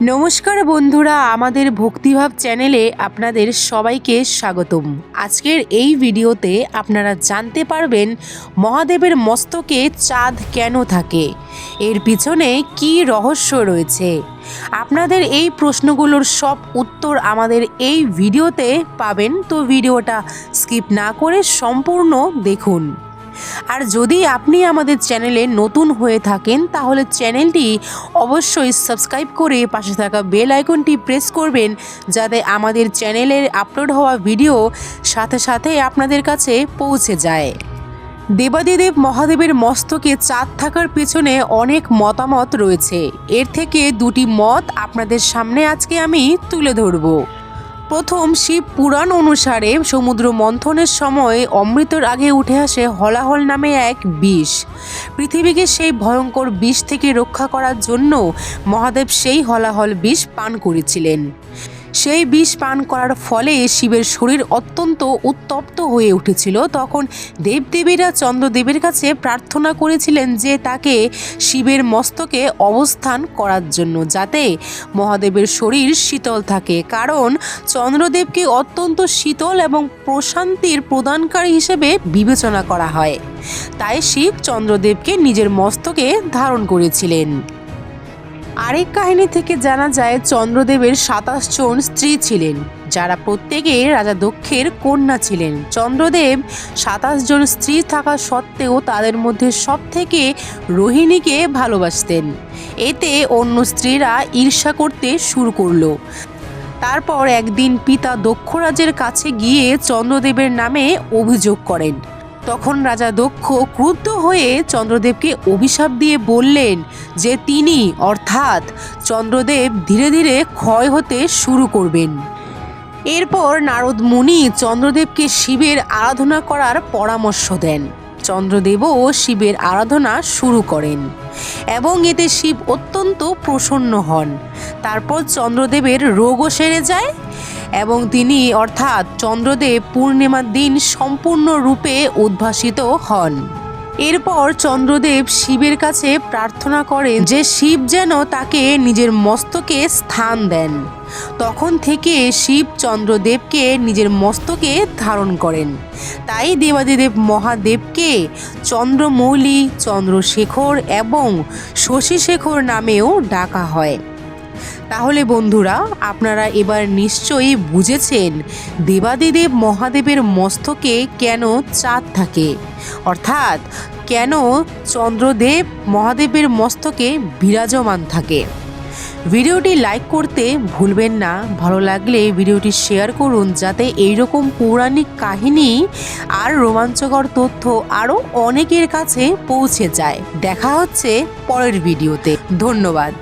নমস্কার বন্ধুরা, আমাদের ভক্তিভাব চ্যানেলে আপনাদের সবাইকে স্বাগতম। আজকের এই ভিডিওতে আপনারা জানতে পারবেন মহাদেবের মস্তকে চাঁদ কেন থাকে, এর পিছনে কি রহস্য রয়েছে। আপনাদের এই প্রশ্নগুলোর সব উত্তর আমাদের এই ভিডিওতে পাবেন, তো ভিডিওটা স্কিপ না করে সম্পূর্ণ দেখুন। আর যদি আপনি আমাদের চ্যানেলে নতুন হয়ে থাকেন, তাহলে চ্যানেলটি অবশ্যই সাবস্ক্রাইব করে পাশে থাকা বেল আইকনটি প্রেস করবেন, যাতে আমাদের চ্যানেলের আপলোড হওয়া ভিডিও সাথে সাথে আপনাদের কাছে পৌঁছে যায়। দেবাদিদেব মহাদেবের মস্তকে চাঁদ থাকার পেছনে অনেক মতামত রয়েছে। এর থেকে দুটি মত আপনাদের সামনে আজকে আমি তুলে ধরবো। প্রথম শিব পুরাণ অনুসারে সমুদ্র মন্থনের সময় অমৃতর আগে উঠে আসে হলাহল নামে এক বিষ। পৃথিবীকে সেই ভয়ঙ্কর বিষ থেকে রক্ষা করার জন্য মহাদেব সেই হলাহল বিষ পান করেছিলেন। সেই বিষ পান করার ফলে শিবের শরীর অত্যন্ত উত্তপ্ত হয়ে উঠেছিল। তখন দেবদেবীরা চন্দ্রদেবের কাছে প্রার্থনা করেছিলেন যে তাকে শিবের মস্তকে অবস্থান করার জন্য যাতে মহাদেবের শরীর শীতল থাকে। কারণ চন্দ্রদেবকে অত্যন্ত শীতল এবং প্রশান্তির প্রদানকারী হিসেবে বিবেচনা করা হয়। তাই শিব চন্দ্রদেবকে নিজের মস্তকে ধারণ করেছিলেন। আরেক কাহিনী থেকে জানা যায়, চন্দ্রদেবের সাতাশ জন স্ত্রী ছিলেন, যারা প্রত্যেকে রাজা দক্ষের কন্যা ছিলেন। চন্দ্রদেব সাতাশ জন স্ত্রী থাকা সত্ত্বেও তাদের মধ্যে সব থেকে রোহিণীকে ভালোবাসতেন। এতে অন্য স্ত্রীরা ঈর্ষা করতে শুরু করল। তারপর একদিন পিতা দক্ষরাজের কাছে গিয়ে চন্দ্রদেবের নামে অভিযোগ করেন। তখন রাজা দক্ষ ক্রুদ্ধ হয়ে চন্দ্রদেবকে অভিশাপ দিয়ে বললেন যে তিনি, অর্থাৎ চন্দ্রদেব ধীরে ধীরে ক্ষয় হতে শুরু করবেন। এরপর নারদ মুনি চন্দ্রদেবকে শিবের আরাধনা করার পরামর্শ দেন। চন্দ্রদেবও শিবের আরাধনা শুরু করেন এবং এতে শিব অত্যন্ত প্রসন্ন হন। তারপর চন্দ্রদেবের রোগও সেরে যায় এবং তিনি, অর্থাৎ চন্দ্রদেব পূর্ণিমার দিন সম্পূর্ণরূপে উদ্ভাসিত হন। এরপর চন্দ্রদেব শিবের কাছে প্রার্থনা করেন যে শিব যেন তাকে নিজের মস্তকে স্থান দেন। তখন থেকে শিব চন্দ্রদেবকে নিজের মস্তকে ধারণ করেন। তাই দেবাদিদেব মহাদেবকে চন্দ্রমৌলি, চন্দ্রশেখর এবং শশীশেখর নামেও ডাকা হয়। তাহলে বন্ধুরা, আপনারা এবার নিশ্চয়ই বুঝেছেন দেবাদিদেব মহাদেবের মস্তকে কেন চাঁদ থাকে। অর্থাৎ, কেন চন্দ্রদেব মহাদেবের মস্তকে বিরাজমান থাকে। ভিডিওটি লাইক করতে ভুলবেন না, ভালো লাগলে ভিডিওটি শেয়ার করুন, যাতে এইরকম পৌরাণিক কাহিনী আর রোমাঞ্চকর তথ্য আরও অনেকের কাছে পৌঁছে যায়। দেখা হচ্ছে পরের ভিডিওতে। ধন্যবাদ।